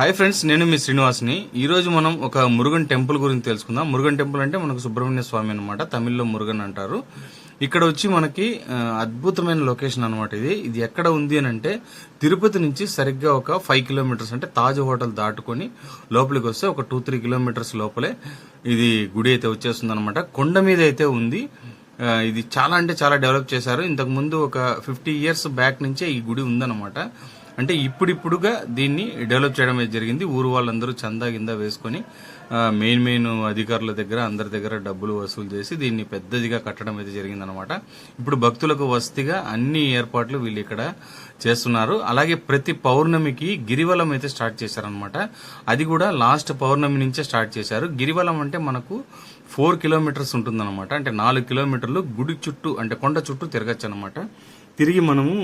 Hi friends నేను మీ శ్రీనివాస్ని. ఈ రోజు మనం ఒక మురుగన్ టెంపుల్ గురించి తెలుసుకుందాం. మురుగన్ టెంపుల్ అంటే మనకు సుబ్రహ్మణ్య స్వామి అనమాట తమిళ్ళో మురుగన్ అంటారు. ఇక్కడ వచ్చి మనకి అద్భుతమైన లొకేషన్ అనమాట ఇది. ఇది ఎక్కడ ఉంది అని అంటే తిరుపతి నుంచి సరిగ్గా ఒక ఫైవ్ కిలోమీటర్స్ అంటే తాజ్ హోటల్ దాటుకొని లోపలికి వస్తే ఒక టూ త్రీ కిలోమీటర్స్ లోపలే ఇది గుడి అయితే వచ్చేస్తుంది అనమాట కొండ మీద అయితే ఉంది. ఇది చాలా అంటే చాలా డెవలప్ చేశారు. ఇంతకు ముందు ఒక ఫిఫ్టీ ఇయర్స్ బ్యాక్ నుంచే ఈ గుడి ఉందన్నమాట. అంటే ఇప్పుడిప్పుడుగా దీన్ని డెవలప్ చేయడం అయితే జరిగింది. ఊరు వాళ్ళందరూ చందా కింద వేసుకొని మెయిన్ మెయిన్ అధికారుల దగ్గర అందరి దగ్గర డబ్బులు వసూలు చేసి దీన్ని పెద్దదిగా కట్టడం అయితే జరిగిందనమాట ఇప్పుడు భక్తులకు వసతిగా అన్ని ఏర్పాట్లు వీళ్ళు ఇక్కడ చేస్తున్నారు. అలాగే ప్రతి పౌర్ణమికి గిరివలం అయితే స్టార్ట్ చేశారనమాట అది కూడా లాస్ట్ పౌర్ణమి నుంచే స్టార్ట్ చేశారు. గిరివలం అంటే మనకు ఫోర్ కిలోమీటర్స్ ఉంటుందన్నమాట. అంటే నాలుగు కిలోమీటర్లు గుడి చుట్టూ అంటే కొండ చుట్టూ తిరగచ్చు అనమాట తిరిగి మనము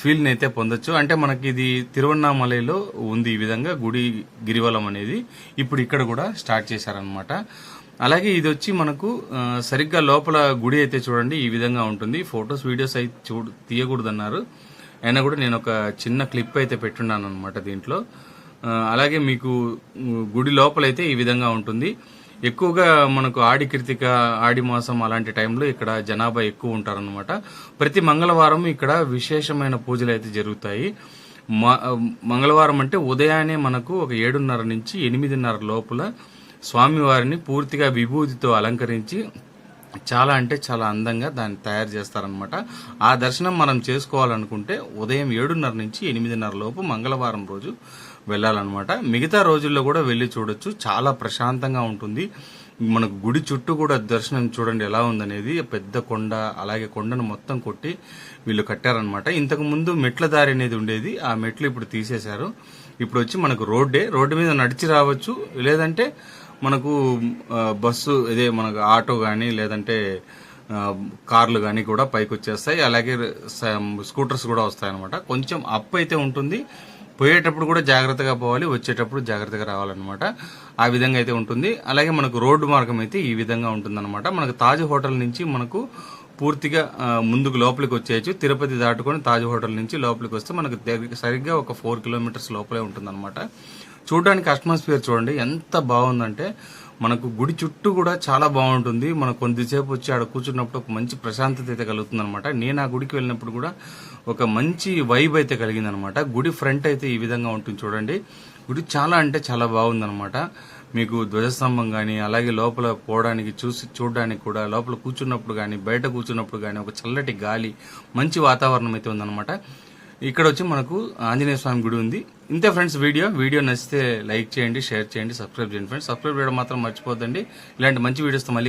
ఫీల్ని అయితే పొందొచ్చు. అంటే మనకి ఇది తిరువన్నామలైలో ఉంది ఈ విధంగా గుడి గిరివలం అనేది. ఇప్పుడు ఇక్కడ కూడా స్టార్ట్ చేశారనమాట అలాగే ఇది వచ్చి మనకు సరిగ్గా లోపల గుడి అయితే చూడండి ఈ విధంగా ఉంటుంది. ఫొటోస్ వీడియోస్ అయితే చూ తీయకూడదన్నారు. అయినా కూడా నేను ఒక చిన్న క్లిప్ అయితే పెట్టున్నాను అనమాట దీంట్లో అలాగే మీకు గుడి లోపలైతే ఈ విధంగా ఉంటుంది. ఎక్కువగా మనకు ఆడి కృతిక ఆడి మాసం అలాంటి టైంలో ఇక్కడ జనాభా ఎక్కువ ఉంటారనమాట ప్రతి మంగళవారం ఇక్కడ విశేషమైన పూజలు అయితే జరుగుతాయి. మ- మంగళవారం అంటే ఉదయాన్నే మనకు ఒక ఏడున్నర నుంచి ఎనిమిదిన్నర లోపల స్వామివారిని పూర్తిగా విభూతితో అలంకరించి చాలా అంటే చాలా అందంగా దాన్ని తయారు చేస్తారనమాట ఆ దర్శనం మనం చేసుకోవాలనుకుంటే ఉదయం ఏడున్నర నుంచి ఎనిమిదిన్నర లోపు మంగళవారం రోజు వెళ్ళాలన్నమాట. మిగతా రోజుల్లో కూడా వెళ్ళి చూడొచ్చు. చాలా ప్రశాంతంగా ఉంటుంది. మనకు గుడి చుట్టూ కూడా దర్శనం చూడండి ఎలా ఉందనేది. పెద్ద కొండ అలాగే కొండను మొత్తం కొట్టి వీళ్ళు కట్టారనమాట ఇంతకు ముందు మెట్ల దారి అనేది ఉండేది. ఆ మెట్లు ఇప్పుడు తీసేశారు. ఇప్పుడు వచ్చి మనకు రోడ్డే. రోడ్డు మీద నడిచి రావచ్చు. లేదంటే మనకు బస్సు ఇదే మనకు ఆటో కానీ లేదంటే కార్లు కానీ కూడా పైకి వచ్చేస్తాయి అలాగే స- స్కూటర్స్ కూడా వస్తాయి అనమాట కొంచెం అప్ అయితే ఉంటుంది. పోయేటప్పుడు కూడా జాగ్రత్తగా పోవాలి. వచ్చేటప్పుడు జాగ్రత్తగా రావాలన్నమాట. ఆ విధంగా అయితే ఉంటుంది. అలాగే మనకు రోడ్డు మార్గం అయితే ఈ విధంగా ఉంటుందన్నమాట. మనకు తాజ్ హోటల్ నుంచి మనకు పూర్తిగా ముందుకు లోపలికి వచ్చేయచ్చు. తిరుపతి దాటుకొని తాజ్ హోటల్ నుంచి లోపలికి వస్తే మనకు సరిగ్గా ఒక ఫోర్ కిలోమీటర్స్ లోపలే ఉంటుందన్నమాట. చూడడానికి అట్మాస్ఫియర్ చూడండి ఎంత బాగుందంటే మనకు గుడి చుట్టూ కూడా చాలా బాగుంటుంది. మనం కొద్దిసేపు వచ్చి ఆడ కూర్చున్నప్పుడు ఒక మంచి ప్రశాంతత అయితే కలుగుతుంది అనమాట నేను ఆ గుడికి వెళ్ళినప్పుడు కూడా ఒక మంచి వైబ్ అయితే కలిగింది అనమాట గుడి ఫ్రంట్ అయితే ఈ విధంగా ఉంటుంది చూడండి. గుడి చాలా అంటే చాలా బాగుందనమాట మీకు ధ్వజస్తంభం కానీ అలాగే లోపల పోవడానికి చూసి చూడడానికి కూడా లోపల కూర్చున్నప్పుడు కానీ బయట కూర్చున్నప్పుడు కానీ ఒక చల్లటి గాలి మంచి వాతావరణం అయితే ఉందన్నమాట. ఇక్కడ వచ్చి మనకు ఆంజనేయ స్వామి గుడి ఉంది. ఇంతే ఫ్రెండ్స్ వీడియో. వీడియో నచ్చితే లైక్ చేయండి షేర్ చేయండి సబ్స్క్రైబ్ చేయండి. ఫ్రెండ్స్ సబ్స్క్రైబ్ చేయడం మాత్రం మర్చిపోద్దండి. ఇలాంటి మంచి వీడియోస్తో మళ్ళీ